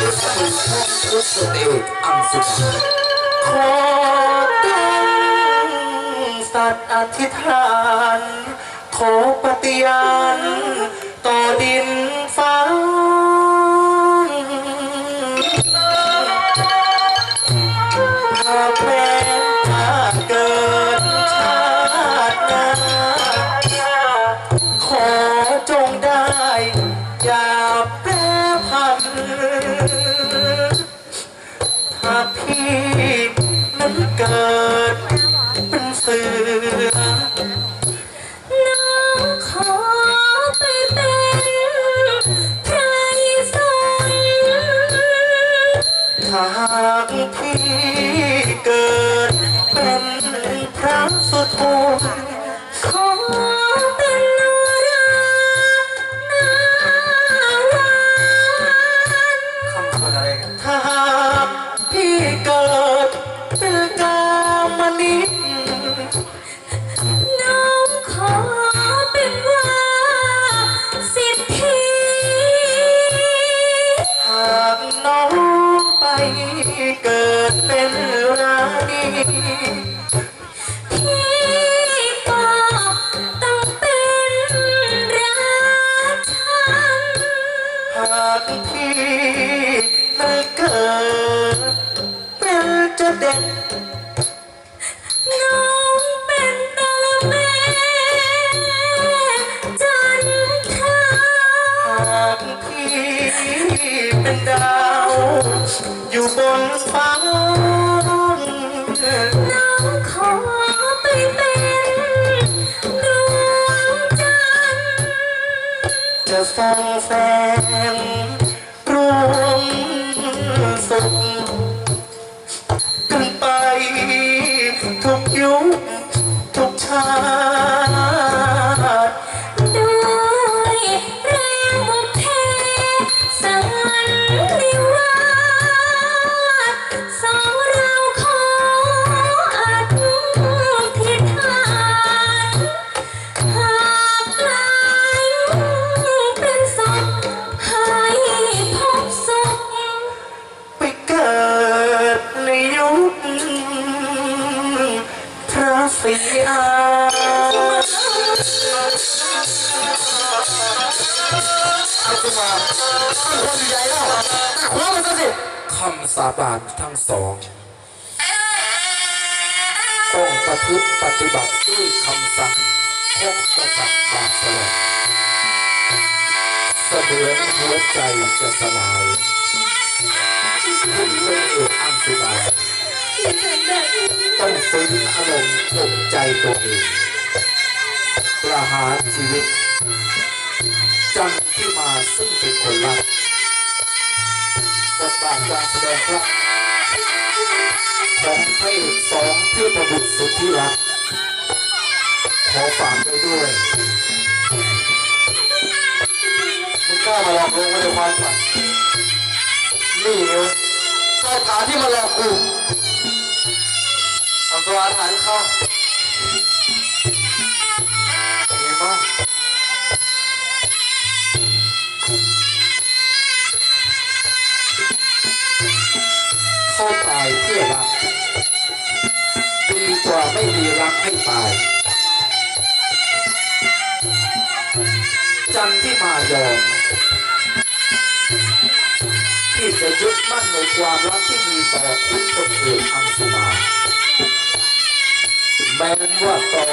ด้วยมือของพุทธเอกอังสุมาขอตั้งสัตว์อธิษฐาน ขอปฏิญาณต่อดิน พี่นั้นเกิดเป็นเสือน้องขอไปเป็นไพรสนถ้าหากพี่เกิดเป็นพระสุทูล บนฟ้าน้องขอไปเป็นดวงจันทร์จะส่องแสงรวมสุขกันไปทุกยุคทุกชาติ พระศรีอาอาตุมาคนใหญ่แล้วหัวมันซะสิคำสาบานทั้งสองต้องประพฤติปฏิบัติด้วยคำสั่งของกษัตริย์บาสลองเสมือนหัวใจจะสลายพุทธเอกอังสุมา ต้องฟื้นอารมณ์ข่มใจตัวเองประหารชีวิตจันที่มาซึ่งเป็นคนรักบทบาทการแสดงครับของพระเอกสองเพื่อประบุสุดที่รักขอฝากไว้ด้วยมึงกล้ามาหลอกลวงกันในความฝันนี่เองคาถาที่มาหลอกกู ตัวอาถรรพ์เข้าเห็นปะเข้าตายเพื่อรัก ดีกว่าไม่มีรักให้ตาย จันที่มายอมที่จะยึดมั่นในความรักที่มีต่อคุณตนเอกอังสุมา แม้ว่าต่อ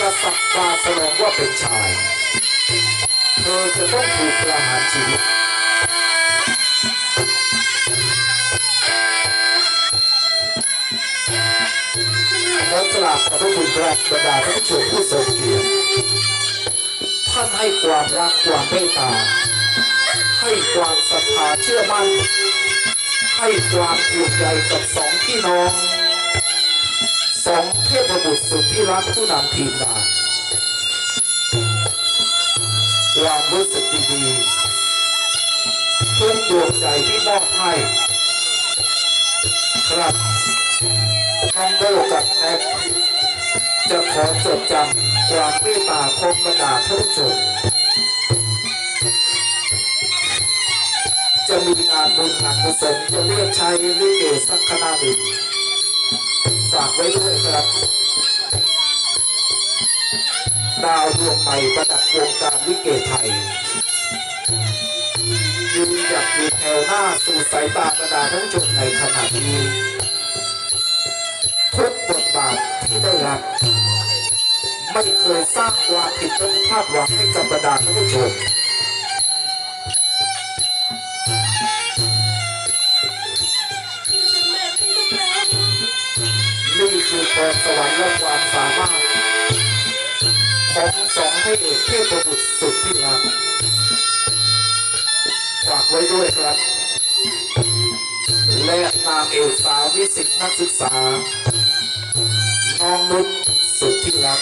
กษัตริย์บาสลองว่าเป็นชาย เธอจะต้องถูกประหารชีวิตขอกราบขอบพระคุณครับบรรดาท่านผู้ชมผู้ทรงเกียรติท่านให้ความรักความเมตตา ให้ความศรัทธาเชื่อมั่น ให้ความห่วงใยกับสองพี่น้อง สองเทพบุตรสุดที่รักผู้นำทีมงานความรู้สึกดีๆทุกดวงใจที่มอบให้ครับน้องโบกับแอกจะขอจดจำความเมตตาของบรรดาท่านผู้ชมจะมีงานบุญบุญหนักกุศลจะเรียกใช้ลิเกสักคณะหนึ่ง ฝากไว้ด้วยครับดาวดวงใหม่ประดับวงการลิเกไทยยืนหยัดอยู่แถวหน้าสู่สายตาประดาท่านผู้ชมในขณะนี้ทุกบทบาทที่ได้รับไม่เคยสร้างความผิดแลาดหวังให้กับบรรดาท่านผู้ชม คือพรสวรรค์และความสามารถของสองพระเอกเทพบุตรสุดที่รักฝากไว้ด้วยครับ และนางเอกสาววิสิตนักศึกษา น้องนุชสุดที่รัก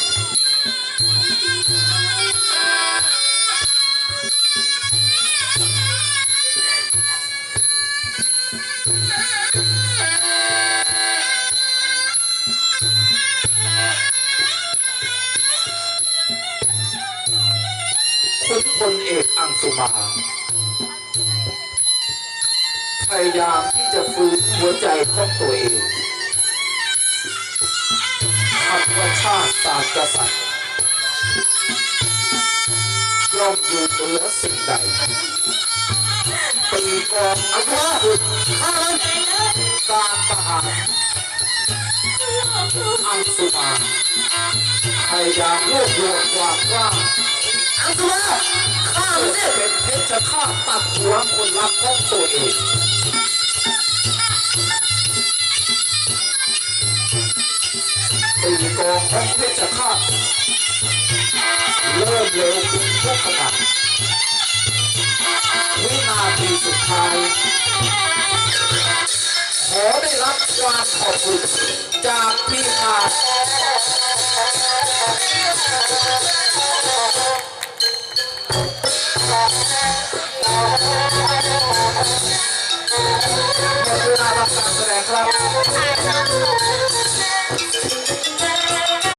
สุมา พยายามที่จะฟื้นหัวใจของตัวเองคำว่าชาติศาสตร์กษัตริย์ย่อมอยู่เหนือสิ่งใดปีกองอนุรุษข้ามันการประหารอังสุมาพยายามรวบรวมความกล้าอังสุมา ข้ามันสิเป็นเพชรฆาตตัดหัวคนรักของตัวเองตีกองของเพชรฆาตเริ่มเร็วขึ้นทุกขณะวินาทีสุดท้าย ขอได้รับความขอบคุณจากพี่อา 六